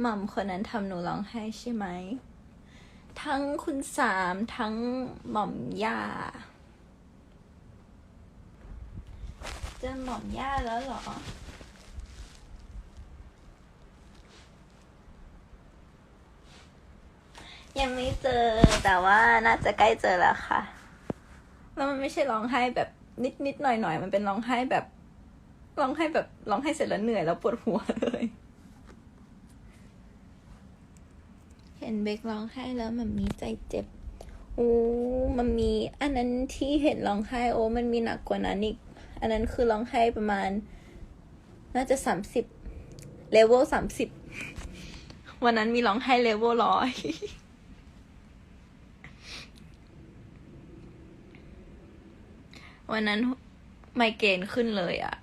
หม่อมคนนั้นทำหนูร้องไห้ใช่ไหม ทั้งคุณสามทั้งหม่อมย่าเจอหม่อมย่าแล้วเหรอยังไม่เจอแต่ว่าน่าจะใกล้เจอแล้วค่ะ แล้วมันไม่ใช่ร้องไห้แบบนิดนิดหน่อยหน่อยมันเป็นร้องไห้แบบร้องไห้แบบร้องไห้เสร็จแล้วเหนื่อยแล้วปวดหัวเลย เห็นเบกร้องไห้แล้วมันมีใจเจ็บโอ้มันมี อันนั้นที่เห็นร้องไห้โอ้มันมีหนักกว่านั้นอีก อันนั้นคือร้องไห้ประมาณ น่าจะสามสิบเลเวลสามสิบวันนั้นมีร้องไห้เลเวลร้อยวันนั้นไมเกรนขึ้นเลยอะ